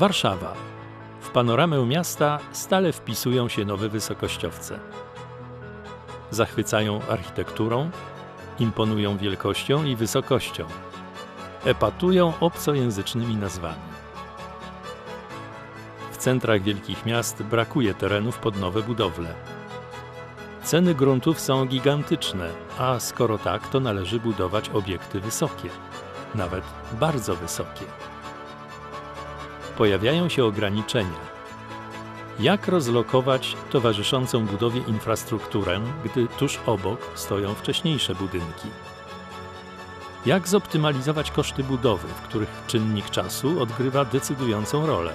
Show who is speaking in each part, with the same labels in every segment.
Speaker 1: Warszawa. W panoramę miasta stale wpisują się nowe wysokościowce. Zachwycają architekturą, imponują wielkością i wysokością. Epatują obcojęzycznymi nazwami. W centrach wielkich miast brakuje terenów pod nowe budowle. Ceny gruntów są gigantyczne, a skoro tak, to należy budować obiekty wysokie, nawet bardzo wysokie. Pojawiają się ograniczenia. Jak rozlokować towarzyszącą budowie infrastrukturę, gdy tuż obok stoją wcześniejsze budynki? Jak zoptymalizować koszty budowy, w których czynnik czasu odgrywa decydującą rolę?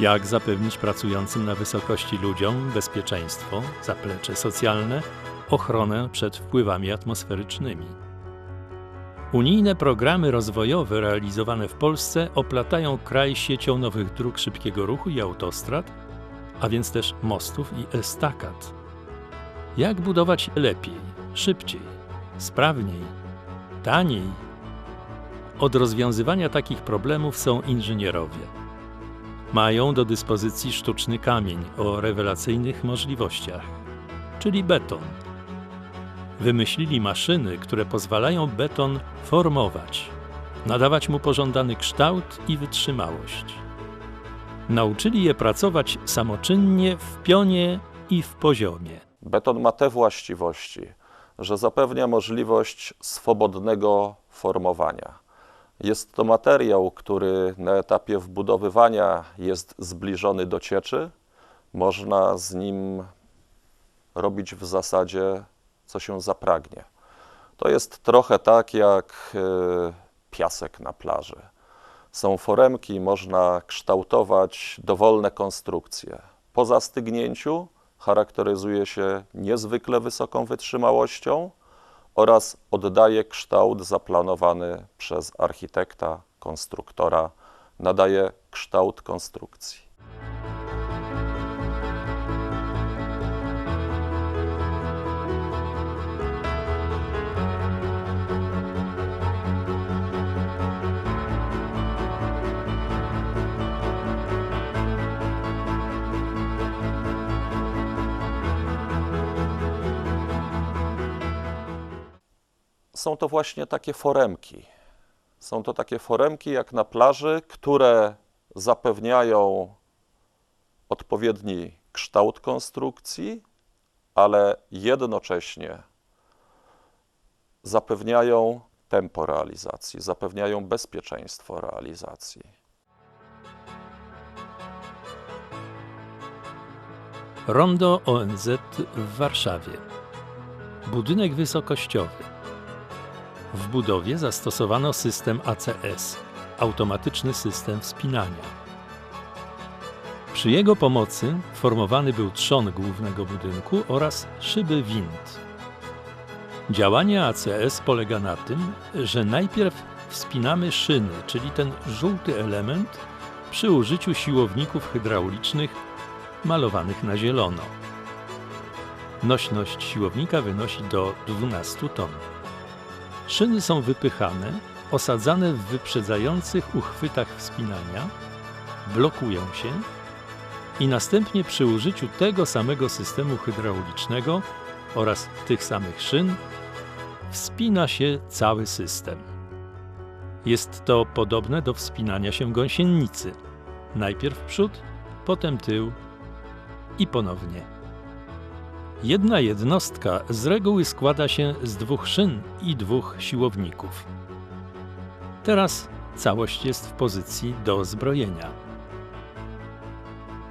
Speaker 1: Jak zapewnić pracującym na wysokości ludziom bezpieczeństwo, zaplecze socjalne, ochronę przed wpływami atmosferycznymi? Unijne programy rozwojowe realizowane w Polsce oplatają kraj siecią nowych dróg szybkiego ruchu i autostrad, a więc też mostów i estakad. Jak budować lepiej, szybciej, sprawniej, taniej? Od rozwiązywania takich problemów są inżynierowie mają do dyspozycji sztuczny kamień o rewelacyjnych możliwościach, czyli beton. Wymyślili maszyny, które pozwalają beton formować, nadawać mu pożądany kształt i wytrzymałość. Nauczyli je pracować samoczynnie w pionie i w poziomie.
Speaker 2: Beton ma te właściwości, że zapewnia możliwość swobodnego formowania. Jest to materiał, który na etapie wbudowywania jest zbliżony do cieczy. Można z nim robić w zasadzie, co się zapragnie. To jest trochę tak jak e, piasek na plaży. Są foremki, można kształtować dowolne konstrukcje. Po zastygnięciu charakteryzuje się niezwykle wysoką wytrzymałością oraz oddaje kształt zaplanowany przez architekta, konstruktora, nadaje kształt konstrukcji. Są to właśnie takie foremki. Są to takie foremki jak na plaży, które zapewniają odpowiedni kształt konstrukcji, ale jednocześnie zapewniają tempo realizacji, zapewniają bezpieczeństwo realizacji.
Speaker 1: Rondo ONZ w Warszawie. Budynek wysokościowy w budowie zastosowano system ACS automatyczny system wspinania. Przy jego pomocy formowany był trzon głównego budynku oraz szyby wind. Działanie ACS polega na tym, że najpierw wspinamy szyny, czyli ten żółty element, przy użyciu siłowników hydraulicznych malowanych na zielono. Nośność siłownika wynosi do 12 ton. Szyny są wypychane, osadzane w wyprzedzających uchwytach wspinania, blokują się i następnie przy użyciu tego samego systemu hydraulicznego oraz tych samych szyn wspina się cały system. Jest to podobne do wspinania się gąsienicy. Najpierw przód, potem tył i ponownie. Jedna jednostka z reguły składa się z dwóch szyn i dwóch siłowników. Teraz całość jest w pozycji do zbrojenia.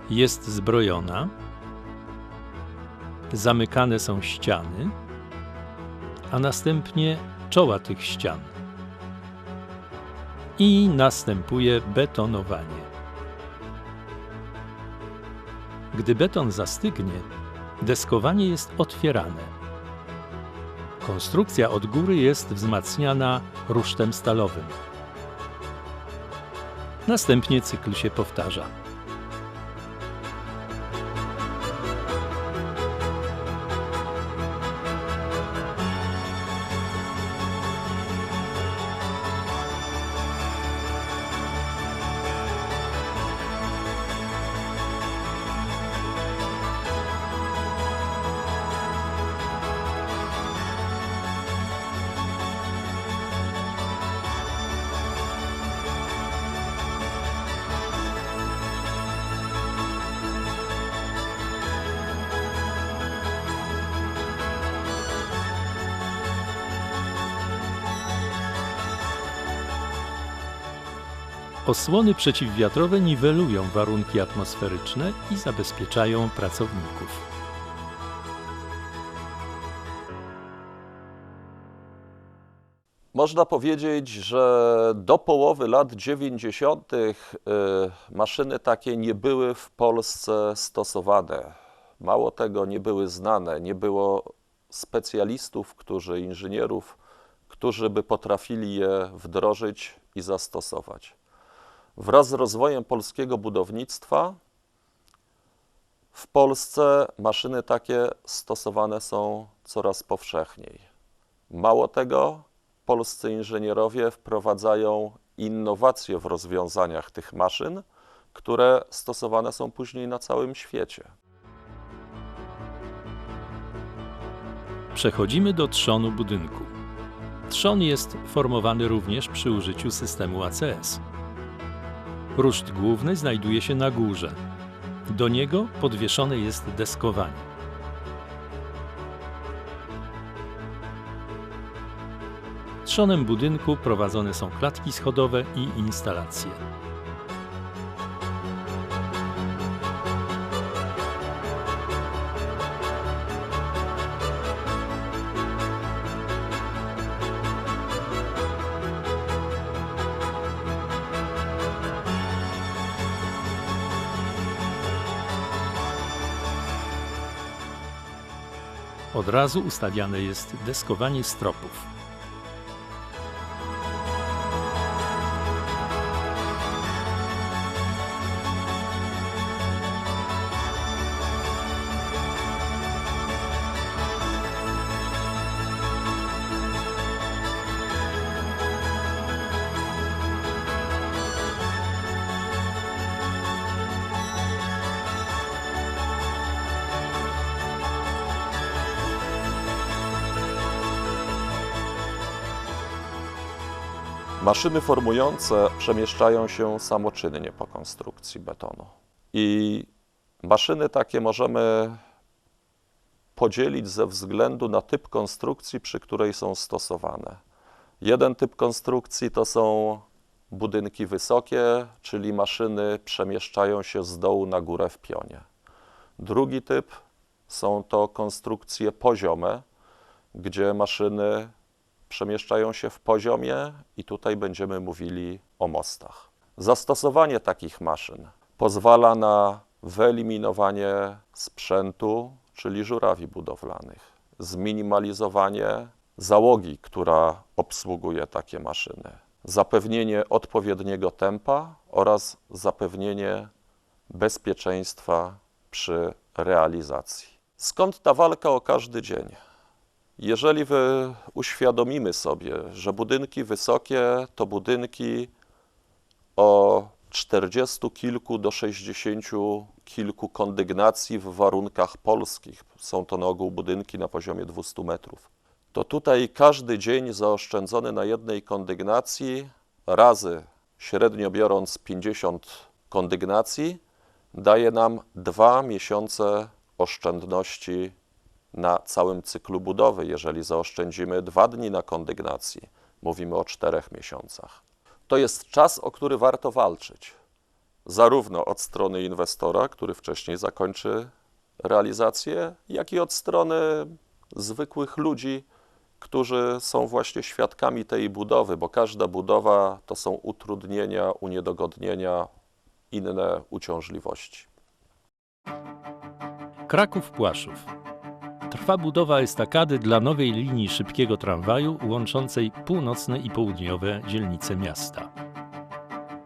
Speaker 1: Jest zbrojona, zamykane są ściany, a następnie czoła tych ścian. I następuje betonowanie. Gdy beton zastygnie, Deskowanie jest otwierane. Konstrukcja od góry jest wzmacniana rusztem stalowym. Następnie cykl się powtarza. Osłony przeciwwiatrowe niwelują warunki atmosferyczne i zabezpieczają pracowników.
Speaker 2: Można powiedzieć, że do połowy lat 90. y, maszyny takie nie były w Polsce stosowane. Mało tego, nie były znane, nie było specjalistów, którzy, inżynierów, którzy by potrafili je wdrożyć i zastosować. Wraz z rozwojem polskiego budownictwa w Polsce maszyny takie stosowane są coraz powszechniej. Mało tego, polscy inżynierowie wprowadzają innowacje w rozwiązaniach tych maszyn, które stosowane są później na całym świecie.
Speaker 1: Przechodzimy do trzonu budynku. Trzon jest formowany również przy użyciu systemu ACS. Ruszt główny znajduje się na górze. Do niego podwieszone jest deskowanie. Trzonem budynku prowadzone są klatki schodowe i instalacje. Od razu ustawiane jest deskowanie stropów.
Speaker 2: Maszyny formujące przemieszczają się samoczynnie po konstrukcji betonu. I maszyny takie możemy podzielić ze względu na typ konstrukcji, przy której są stosowane. Jeden typ konstrukcji to są budynki wysokie, czyli maszyny przemieszczają się z dołu na górę w pionie. Drugi typ są to konstrukcje poziome, gdzie maszyny przemieszczają się w poziomie i tutaj będziemy mówili o mostach. Zastosowanie takich maszyn pozwala na wyeliminowanie sprzętu, czyli żurawi budowlanych, zminimalizowanie załogi, która obsługuje takie maszyny, zapewnienie odpowiedniego tempa oraz zapewnienie bezpieczeństwa przy realizacji. Skąd ta walka o każdy dzień? Jeżeli wy uświadomimy sobie, że budynki wysokie to budynki o 40 kilku do 60 kilku kondygnacji w warunkach polskich, są to na ogół budynki na poziomie 200 metrów, to tutaj każdy dzień zaoszczędzony na jednej kondygnacji razy średnio biorąc 50 kondygnacji daje nam dwa miesiące oszczędności na całym cyklu budowy. Jeżeli zaoszczędzimy dwa dni na kondygnacji, mówimy o czterech miesiącach. To jest czas, o który warto walczyć, zarówno od strony inwestora, który wcześniej zakończy realizację, jak i od strony zwykłych ludzi, którzy są właśnie świadkami tej budowy, bo każda budowa to są utrudnienia, uniedogodnienia, inne uciążliwości.
Speaker 1: Kraków Płaszów. Trwa budowa estakady dla nowej linii szybkiego tramwaju łączącej północne i południowe dzielnice miasta.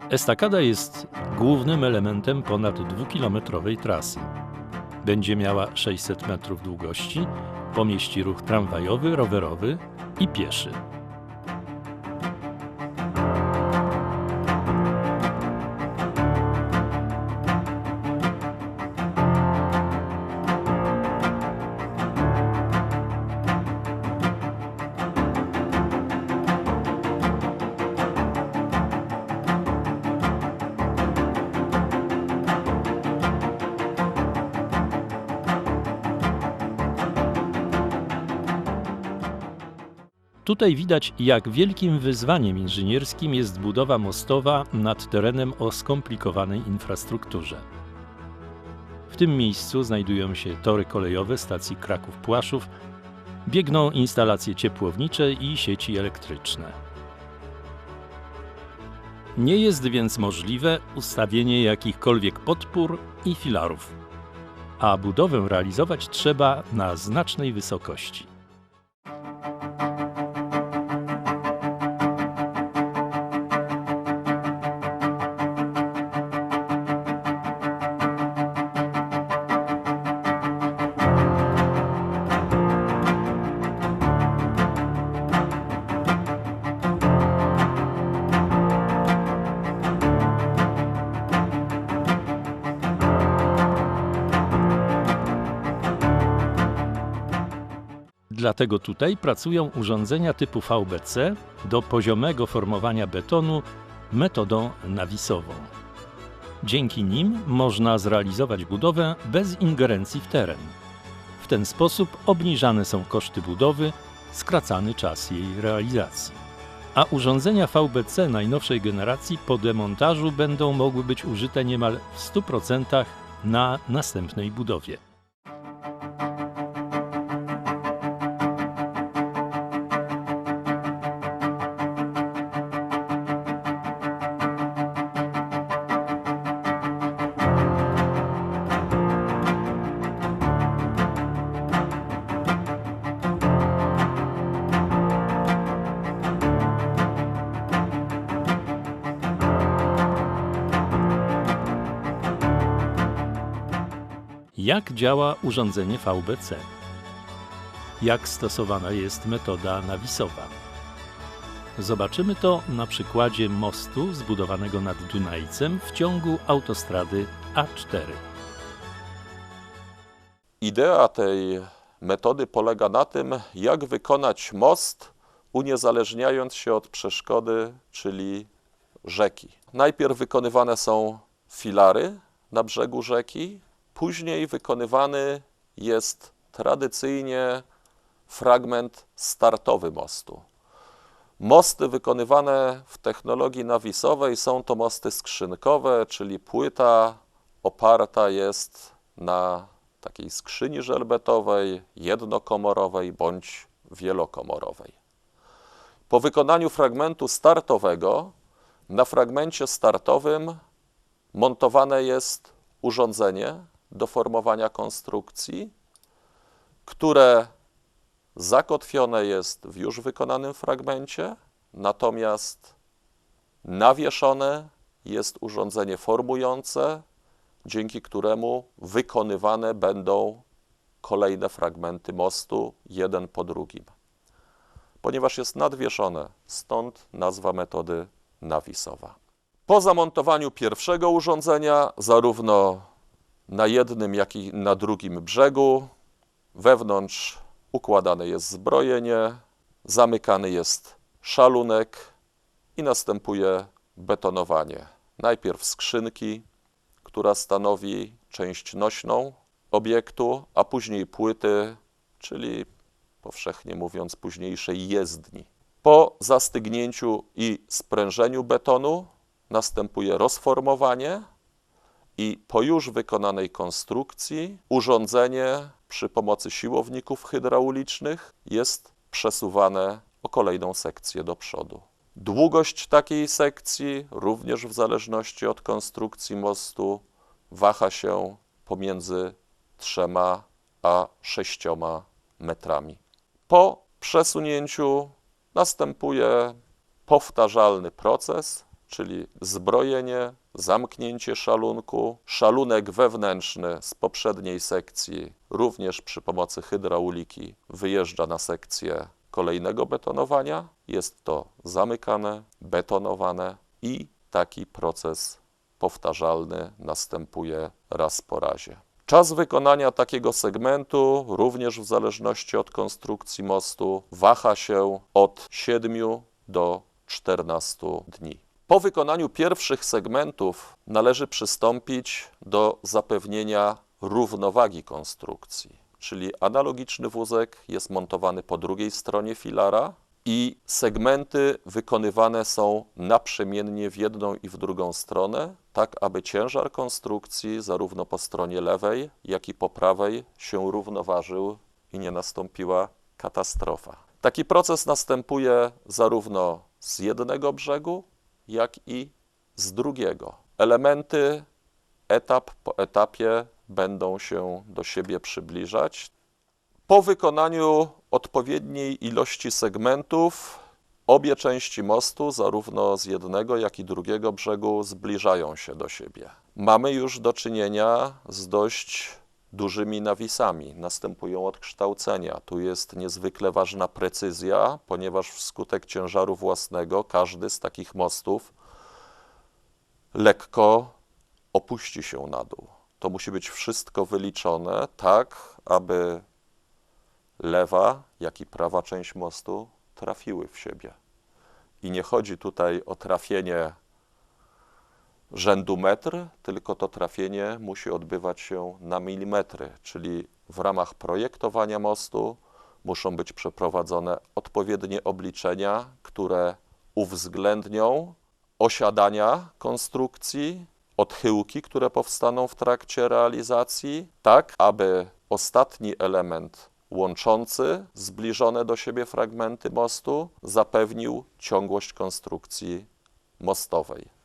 Speaker 1: Estakada jest głównym elementem ponad dwukilometrowej trasy. Będzie miała 600 metrów długości, pomieści ruch tramwajowy, rowerowy i pieszy. Tutaj widać, jak wielkim wyzwaniem inżynierskim jest budowa mostowa nad terenem o skomplikowanej infrastrukturze. W tym miejscu znajdują się tory kolejowe stacji Kraków-Płaszów, biegną instalacje ciepłownicze i sieci elektryczne. Nie jest więc możliwe ustawienie jakichkolwiek podpór i filarów, a budowę realizować trzeba na znacznej wysokości. Dlatego tutaj pracują urządzenia typu VBC do poziomego formowania betonu metodą nawisową. Dzięki nim można zrealizować budowę bez ingerencji w teren. W ten sposób obniżane są koszty budowy, skracany czas jej realizacji. A urządzenia VBC najnowszej generacji po demontażu będą mogły być użyte niemal w 100% na następnej budowie. Jak działa urządzenie VBC? Jak stosowana jest metoda nawisowa? Zobaczymy to na przykładzie mostu zbudowanego nad Dunajcem w ciągu autostrady A4.
Speaker 2: Idea tej metody polega na tym, jak wykonać most, uniezależniając się od przeszkody, czyli rzeki. Najpierw wykonywane są filary na brzegu rzeki, później wykonywany jest tradycyjnie fragment startowy mostu. Mosty wykonywane w technologii nawisowej są to mosty skrzynkowe, czyli płyta oparta jest na takiej skrzyni żelbetowej, jednokomorowej bądź wielokomorowej. Po wykonaniu fragmentu startowego, na fragmencie startowym montowane jest urządzenie do formowania konstrukcji, które zakotwione jest w już wykonanym fragmencie, natomiast nawieszone jest urządzenie formujące, dzięki któremu wykonywane będą kolejne fragmenty mostu, jeden po drugim. Ponieważ jest nadwieszone, stąd nazwa metody nawisowa. Po zamontowaniu pierwszego urządzenia, zarówno na jednym, jak i na drugim brzegu, wewnątrz układane jest zbrojenie, zamykany jest szalunek i następuje betonowanie. Najpierw skrzynki, która stanowi część nośną obiektu, a później płyty, czyli powszechnie mówiąc późniejszej jezdni. Po zastygnięciu i sprężeniu betonu następuje rozformowanie i po już wykonanej konstrukcji urządzenie przy pomocy siłowników hydraulicznych jest przesuwane o kolejną sekcję do przodu. Długość takiej sekcji, również w zależności od konstrukcji mostu, waha się pomiędzy 3 a 6 metrami. Po przesunięciu następuje powtarzalny proces, czyli zbrojenie, zamknięcie szalunku, szalunek wewnętrzny z poprzedniej sekcji, również przy pomocy hydrauliki, wyjeżdża na sekcję kolejnego betonowania. Jest to zamykane, betonowane i taki proces powtarzalny następuje raz po razie. Czas wykonania takiego segmentu, również w zależności od konstrukcji mostu, waha się od 7 do 14 dni. Po wykonaniu pierwszych segmentów należy przystąpić do zapewnienia równowagi konstrukcji, czyli analogiczny wózek jest montowany po drugiej stronie filara i segmenty wykonywane są naprzemiennie w jedną i w drugą stronę, tak aby ciężar konstrukcji zarówno po stronie lewej, jak i po prawej się równoważył i nie nastąpiła katastrofa. Taki proces następuje zarówno z jednego brzegu, jak i z drugiego. Elementy etap po etapie będą się do siebie przybliżać. Po wykonaniu odpowiedniej ilości segmentów, obie części mostu, zarówno z jednego, jak i drugiego brzegu, zbliżają się do siebie. Mamy już do czynienia z dość dużymi nawisami. Następują odkształcenia. Tu jest niezwykle ważna precyzja, ponieważ wskutek ciężaru własnego każdy z takich mostów lekko opuści się na dół. To musi być wszystko wyliczone tak, aby lewa, jak i prawa część mostu trafiły w siebie. I nie chodzi tutaj o trafienie rzędu metr, tylko to trafienie musi odbywać się na milimetry, czyli w ramach projektowania mostu muszą być przeprowadzone odpowiednie obliczenia, które uwzględnią osiadania konstrukcji, odchyłki, które powstaną w trakcie realizacji, tak aby ostatni element łączący zbliżone do siebie fragmenty mostu zapewnił ciągłość konstrukcji mostowej.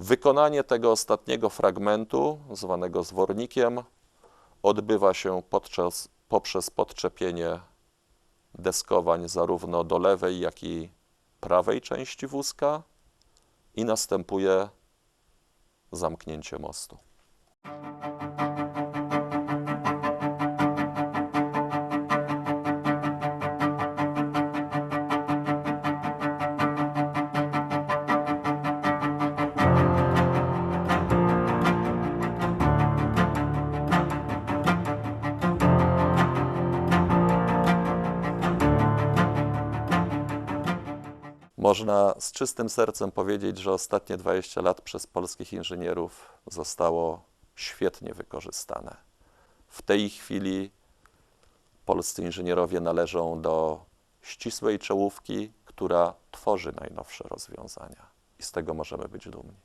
Speaker 2: Wykonanie tego ostatniego fragmentu, zwanego zwornikiem, odbywa się podczas, poprzez podczepienie deskowań zarówno do lewej, jak i prawej części wózka i następuje zamknięcie mostu. Można z czystym sercem powiedzieć, że ostatnie 20 lat przez polskich inżynierów zostało świetnie wykorzystane. W tej chwili polscy inżynierowie należą do ścisłej czołówki, która tworzy najnowsze rozwiązania i z tego możemy być dumni.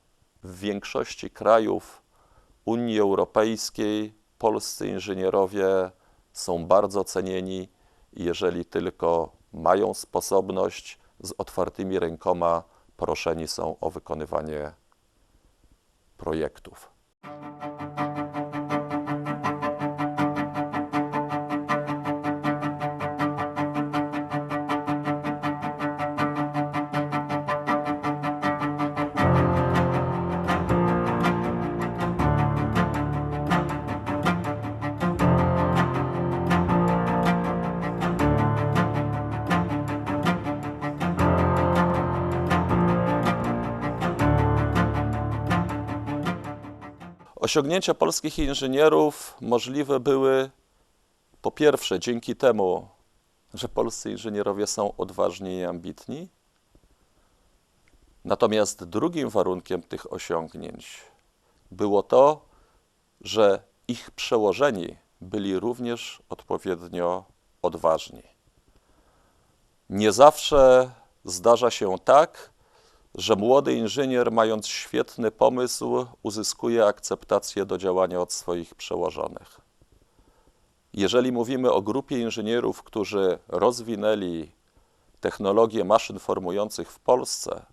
Speaker 2: W większości krajów Unii Europejskiej polscy inżynierowie są bardzo cenieni i jeżeli tylko mają sposobność, z otwartymi rękoma proszeni są o wykonywanie projektów. Osiągnięcia polskich inżynierów możliwe były po pierwsze dzięki temu, że polscy inżynierowie są odważni i ambitni. Natomiast drugim warunkiem tych osiągnięć było to, że ich przełożeni byli również odpowiednio odważni. Nie zawsze zdarza się tak, że młody inżynier, mając świetny pomysł, uzyskuje akceptację do działania od swoich przełożonych. Jeżeli mówimy o grupie inżynierów, którzy rozwinęli technologię maszyn formujących w Polsce,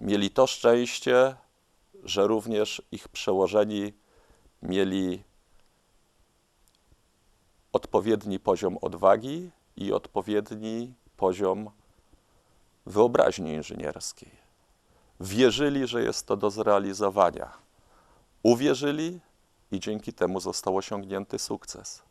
Speaker 2: mieli to szczęście, że również ich przełożeni mieli odpowiedni poziom odwagi i odpowiedni poziom wyobraźni inżynierskiej wierzyli, że jest to do zrealizowania. Uwierzyli i dzięki temu został osiągnięty sukces.